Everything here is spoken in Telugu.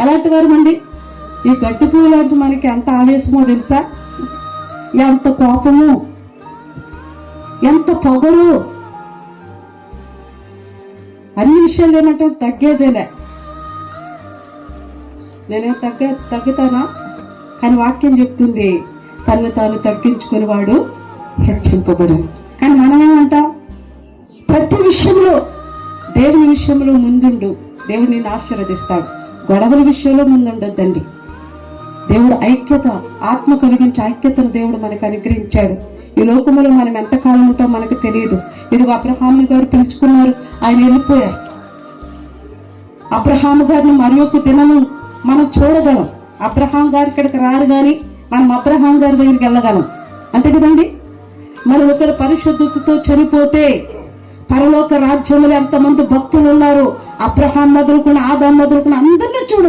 ఎలాంటి వారు అండి ఈ గడ్డి పువ్వు మనకి ఎంత ఆవేశమో తెలుసా? ఎంత కోపము ఎంత పొగరు. అన్ని విషయాలు ఏమంటే తగ్గేదేలే. నేనేం తగ్గ తగ్గుతానా? కానీ వాక్యం చెప్తుంది తను తాను తగ్గించుకుని వాడు హెచ్చింపబడు కానీ మనం ఏమంటాం? ప్రతి విషయంలో దేవుని విషయంలో ముందుండు. దేవుడు నిన్ను ఆశీర్వదిస్తాడు. గొడవల విషయంలో ముందుండొద్దండి దేవుడు ఐక్యత ఆత్మ కలిగించే ఐక్యతను దేవుడు మనకు అనుగ్రహించాడు. ఈ లోకములో మనం ఎంతకాలం ఉంటాం మనకు తెలియదు. ఇదిగో అబ్రహాము గారు పిలుచుకున్నారు ఆయన వెళ్ళిపోయారు. అబ్రహాము గారిని మరి ఒక దినము మనం చూడగలం. అబ్రహాం గారి ఇక్కడికి రారు కానీ మనం అబ్రహాం గారి దగ్గరికి వెళ్ళగలం. అంతే కదండి? మరి ఒకరు పరిశుద్ధతతో చనిపోతే పరలోక రాజ్యంలో ఎంతమంది భక్తులు ఉన్నారు? అబ్రహాం మొదలుకున్న ఆదాం మొదలుకున్న అందరినీ